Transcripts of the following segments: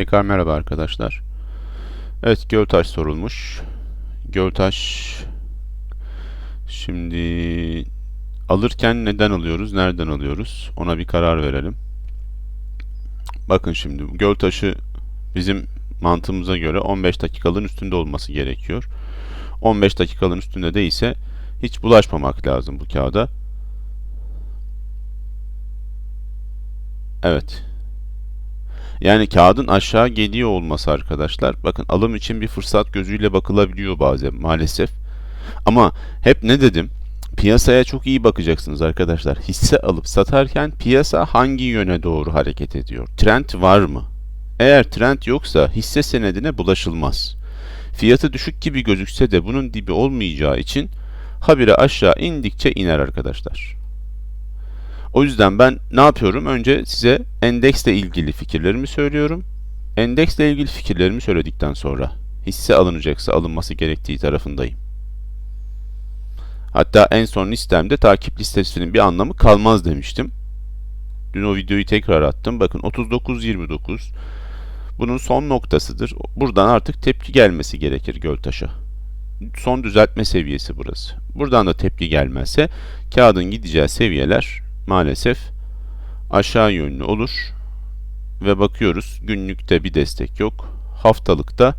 Tekrar merhaba arkadaşlar. Evet Göltaş sorulmuş. Göltaş şimdi alırken neden alıyoruz, nereden alıyoruz? Ona bir karar verelim. Bakın şimdi Göltaş'ı bizim mantığımıza göre 15 dakikalığın üstünde olması gerekiyor. 15 dakikalığın üstünde değilse hiç bulaşmamak lazım bu kağıda. Evet. Yani kağıdın aşağı geliyor olması arkadaşlar. Bakın alım için bir fırsat gözüyle bakılabiliyor bazen maalesef. Ama hep ne dedim? Piyasaya çok iyi bakacaksınız arkadaşlar. Hisse alıp satarken piyasa hangi yöne doğru hareket ediyor? Trend var mı? Eğer trend yoksa hisse senedine bulaşılmaz. Fiyatı düşük gibi gözükse de bunun dibi olmayacağı için habire aşağı indikçe iner arkadaşlar. O yüzden ben ne yapıyorum? Önce size endeksle ilgili fikirlerimi söylüyorum. Endeksle ilgili fikirlerimi söyledikten sonra hisse alınacaksa alınması gerektiği tarafındayım. Hatta en son listemde takip listesinin bir anlamı kalmaz demiştim. Dün o videoyu tekrar attım. Bakın 39.29 bunun son noktasıdır. Buradan artık tepki gelmesi gerekir Göltaş'a. Son düzeltme seviyesi burası. Buradan da tepki gelmezse kağıdın gideceği seviyeler maalesef aşağı yönlü olur. Ve bakıyoruz günlükte bir destek yok. Haftalıkta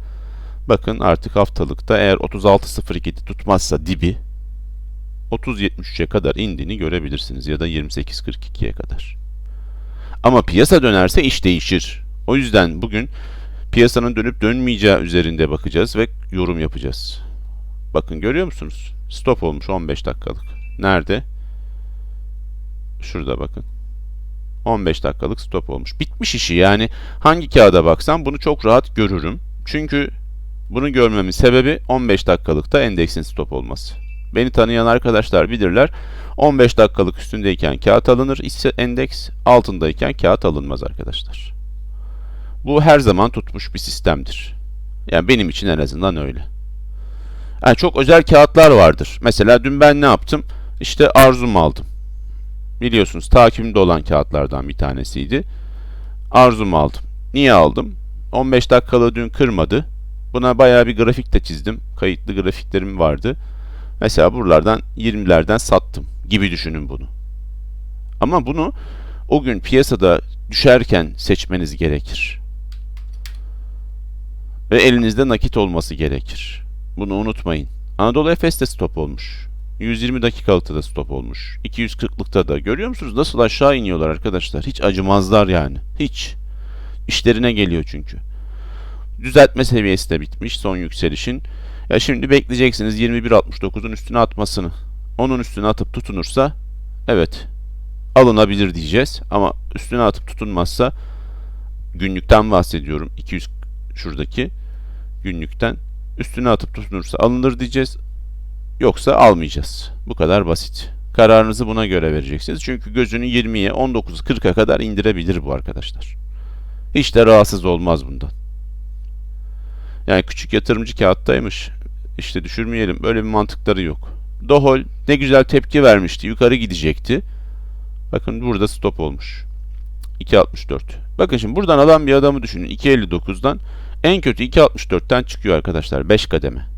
bakın artık haftalıkta eğer 36.02'de tutmazsa dibi 30.73'e kadar indiğini görebilirsiniz ya da 28.42'ye kadar. Ama piyasa dönerse iş değişir. O yüzden bugün piyasanın dönüp dönmeyeceği üzerinde bakacağız ve yorum yapacağız. Bakın görüyor musunuz? Stop olmuş 15 dakikalık. Nerede? Şurada bakın. 15 dakikalık stop olmuş. Bitmiş işi yani hangi kağıda baksam bunu çok rahat görürüm. Çünkü bunu görmemin sebebi 15 dakikalıkta endeksin stop olması. Beni tanıyan arkadaşlar bilirler. 15 dakikalık üstündeyken kağıt alınır, ise endeks altındayken kağıt alınmaz arkadaşlar. Bu her zaman tutmuş bir sistemdir. Yani benim için en azından öyle. Yani çok özel kağıtlar vardır. Mesela dün ben ne yaptım? İşte arzum aldım biliyorsunuz takimde olan kağıtlardan bir tanesiydi. Arzumu aldım. Niye aldım? 15 dakikalı dün kırmadı. Buna bayağı bir grafik de çizdim. Kayıtlı grafiklerim vardı. Mesela buralardan 20'lerden sattım gibi düşünün bunu. Ama bunu o gün piyasada düşerken seçmeniz gerekir. Ve elinizde nakit olması gerekir. Bunu unutmayın. Anadolu Efes de stop olmuş. 120 dakikalıkta da stop olmuş. 240'lıkta da. Görüyor musunuz? Nasıl aşağı iniyorlar arkadaşlar. Hiç acımazlar yani. Hiç. İşlerine geliyor çünkü. Düzeltme seviyesi de bitmiş son yükselişin. Ya şimdi bekleyeceksiniz 21.69'un üstüne atmasını. Onun üstüne atıp tutunursa evet alınabilir diyeceğiz. Ama üstüne atıp tutunmazsa günlükten bahsediyorum. 200 şuradaki günlükten üstüne atıp tutunursa alınır diyeceğiz. Yoksa almayacağız. Bu kadar basit. Kararınızı buna göre vereceksiniz. Çünkü gözünü 20'ye, 19'u 40'a kadar indirebilir bu arkadaşlar. Hiç de rahatsız olmaz bundan. Yani küçük yatırımcı kağıttaymış. İşte düşürmeyelim. Böyle bir mantıkları yok. Dohol ne güzel tepki vermişti. Yukarı gidecekti. Bakın burada stop olmuş. 2.64. Bakın şimdi buradan alan bir adamı düşünün. 2.59'dan en kötü 2.64'ten çıkıyor arkadaşlar. 5 kademe.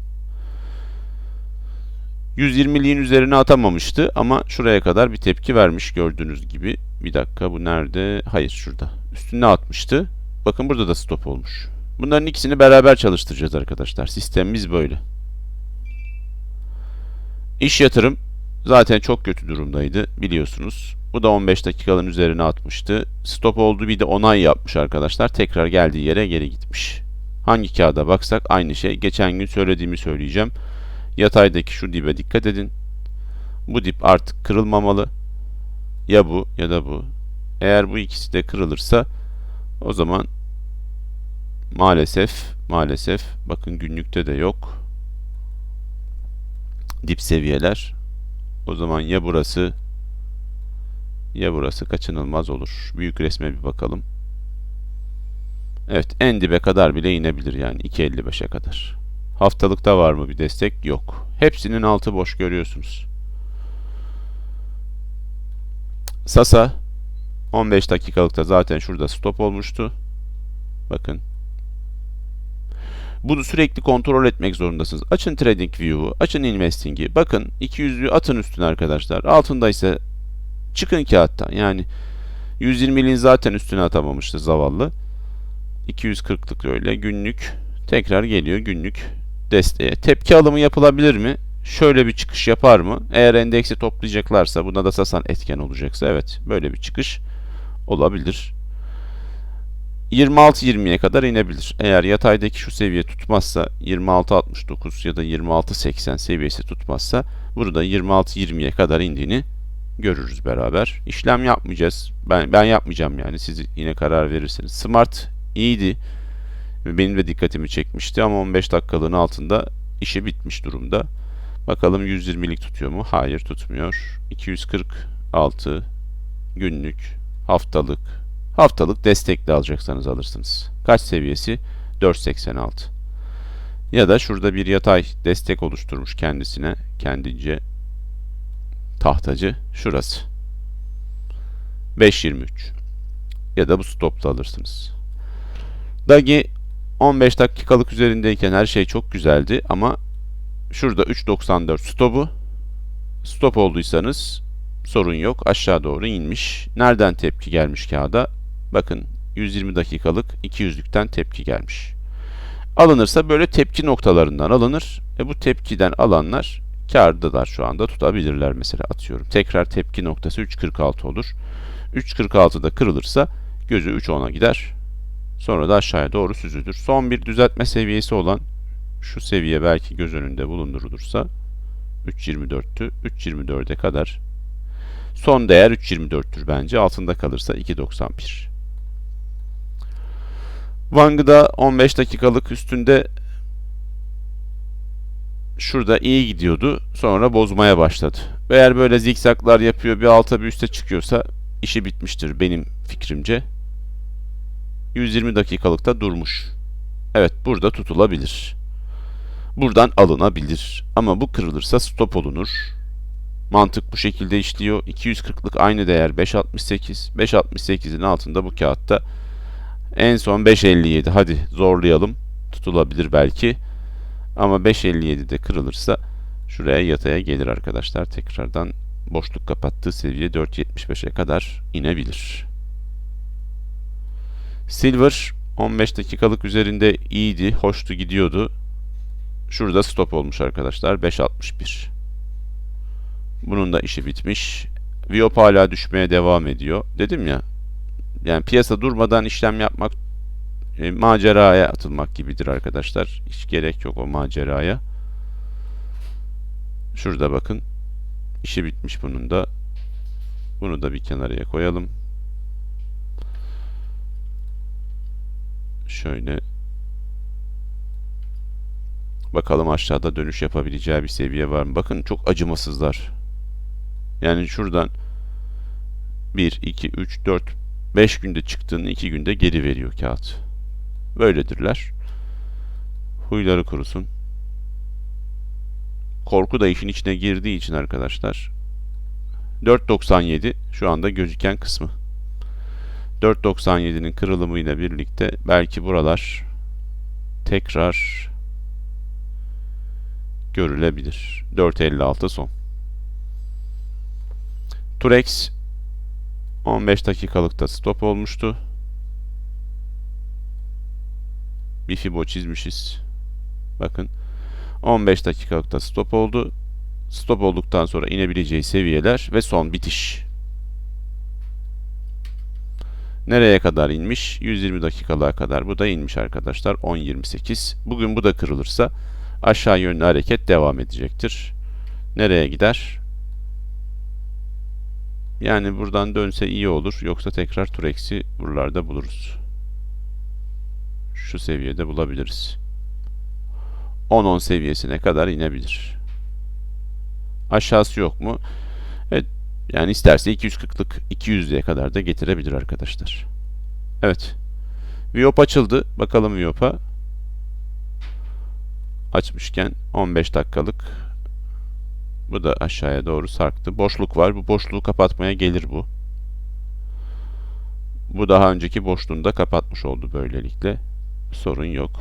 120'liğin üzerine atamamıştı ama şuraya kadar bir tepki vermiş gördüğünüz gibi. Bir dakika bu nerede? Hayır şurada. Üstüne atmıştı. Bakın burada da stop olmuş. Bunların ikisini beraber çalıştıracağız arkadaşlar. Sistemimiz böyle. İş yatırım zaten çok kötü durumdaydı biliyorsunuz. Bu da 15 dakikanın üzerine atmıştı. Stop oldu bir de onay yapmış arkadaşlar. Tekrar geldiği yere geri gitmiş. Hangi kağıda baksak aynı şey. Geçen gün söylediğimi söyleyeceğim. Yataydaki şu dibe dikkat edin. Bu dip artık kırılmamalı. Ya bu ya da bu. Eğer bu ikisi de kırılırsa o zaman maalesef maalesef bakın günlükte de yok. Dip seviyeler. O zaman ya burası ya burası kaçınılmaz olur. Büyük resme bir bakalım. Evet en dibe kadar bile inebilir yani 2.55'e kadar. Haftalıkta var mı bir destek? Yok. Hepsinin altı boş görüyorsunuz. Sasa 15 dakikalıkta zaten şurada stop olmuştu. Bakın Bunu sürekli kontrol etmek zorundasınız. Açın Trading View'u, açın Investing'i. Bakın 200'lüğü atın üstüne arkadaşlar. Altında ise çıkın kağıttan. Yani 120'liğin zaten üstüne atamamıştı zavallı. 240'lık öyle. Günlük tekrar geliyor günlük desteğe. Tepki alımı yapılabilir mi? Şöyle bir çıkış yapar mı? Eğer endeksi toplayacaklarsa, buna da sasan etken olacaksa evet böyle bir çıkış olabilir. 26-20'ye kadar inebilir. Eğer yataydaki şu seviye tutmazsa 26-69 ya da 26-80 seviyesi tutmazsa burada 26-20'ye kadar indiğini görürüz beraber. İşlem yapmayacağız. Ben ben yapmayacağım yani. Siz yine karar verirsiniz. Smart iyiydi. Benim de dikkatimi çekmişti ama 15 dakikalığın altında işi bitmiş durumda. Bakalım 120'lik tutuyor mu? Hayır tutmuyor. 246 günlük, haftalık. Haftalık destekli alacaksanız alırsınız. Kaç seviyesi? 4.86. Ya da şurada bir yatay destek oluşturmuş kendisine. Kendince tahtacı. Şurası. 5.23. Ya da bu stopta alırsınız. Dagi 15 dakikalık üzerindeyken her şey çok güzeldi ama şurada 3.94 stopu. Stop olduysanız sorun yok. Aşağı doğru inmiş. Nereden tepki gelmiş kağıda? Bakın 120 dakikalık 200'lükten tepki gelmiş. Alınırsa böyle tepki noktalarından alınır. E bu tepkiden alanlar kardalar şu anda tutabilirler mesela atıyorum. Tekrar tepki noktası 3.46 olur. 3.46'da kırılırsa gözü 3.10'a gider. Sonra da aşağıya doğru süzülür. Son bir düzeltme seviyesi olan şu seviye belki göz önünde bulundurulursa 3.24'tü. 3.24'e kadar son değer 3.24'tür bence. Altında kalırsa 2.91. Wang'da 15 dakikalık üstünde şurada iyi gidiyordu. Sonra bozmaya başladı. Eğer böyle zikzaklar yapıyor bir alta bir üste çıkıyorsa işi bitmiştir benim fikrimce. 120 dakikalıkta durmuş. Evet burada tutulabilir. Buradan alınabilir. Ama bu kırılırsa stop olunur. Mantık bu şekilde işliyor. 240'lık aynı değer 5.68. 5.68'in altında bu kağıtta en son 5.57. Hadi zorlayalım. Tutulabilir belki. Ama 5.57'de kırılırsa şuraya yataya gelir arkadaşlar. Tekrardan boşluk kapattığı seviye 4.75'e kadar inebilir. Silver 15 dakikalık üzerinde iyiydi, hoştu gidiyordu. Şurada stop olmuş arkadaşlar 5.61. Bunun da işi bitmiş. Viop hala düşmeye devam ediyor. Dedim ya yani piyasa durmadan işlem yapmak e, maceraya atılmak gibidir arkadaşlar. Hiç gerek yok o maceraya. Şurada bakın. İşi bitmiş bunun da. Bunu da bir kenarıya koyalım. Şöyle Bakalım aşağıda dönüş yapabileceği bir seviye var mı? Bakın çok acımasızlar. Yani şuradan 1, 2, 3, 4, 5 günde çıktığını 2 günde geri veriyor kağıt. Böyledirler. Huyları kurusun. Korku da işin içine girdiği için arkadaşlar 4.97 şu anda gözüken kısmı. 4.97'nin kırılımıyla birlikte belki buralar tekrar görülebilir. 4.56 son. Turex 15 dakikalıkta stop olmuştu. Bir fibo çizmişiz. Bakın 15 dakikalıkta stop oldu. Stop olduktan sonra inebileceği seviyeler ve son bitiş. Nereye kadar inmiş? 120 dakikalığa kadar. Bu da inmiş arkadaşlar. 10.28. Bugün bu da kırılırsa aşağı yönlü hareket devam edecektir. Nereye gider? Yani buradan dönse iyi olur. Yoksa tekrar Turex'i buralarda buluruz. Şu seviyede bulabiliriz. 10-10 seviyesine kadar inebilir. Aşağısı yok mu? Evet. Yani isterse 240'lık 200'lüğe kadar da getirebilir arkadaşlar. Evet. Viop açıldı. Bakalım Viop'a. Açmışken 15 dakikalık. Bu da aşağıya doğru sarktı. Boşluk var. Bu boşluğu kapatmaya gelir bu. Bu daha önceki boşluğunu da kapatmış oldu böylelikle. Sorun yok.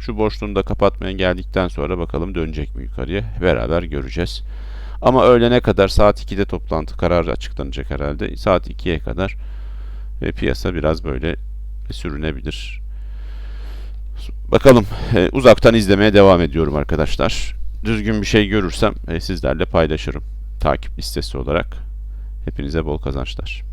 Şu boşluğunu da kapatmaya geldikten sonra bakalım dönecek mi yukarıya beraber göreceğiz. Ama öğlene kadar saat 2'de toplantı kararı açıklanacak herhalde. Saat 2'ye kadar e, piyasa biraz böyle sürünebilir. Bakalım e, uzaktan izlemeye devam ediyorum arkadaşlar. Düzgün bir şey görürsem e, sizlerle paylaşırım takip listesi olarak. Hepinize bol kazançlar.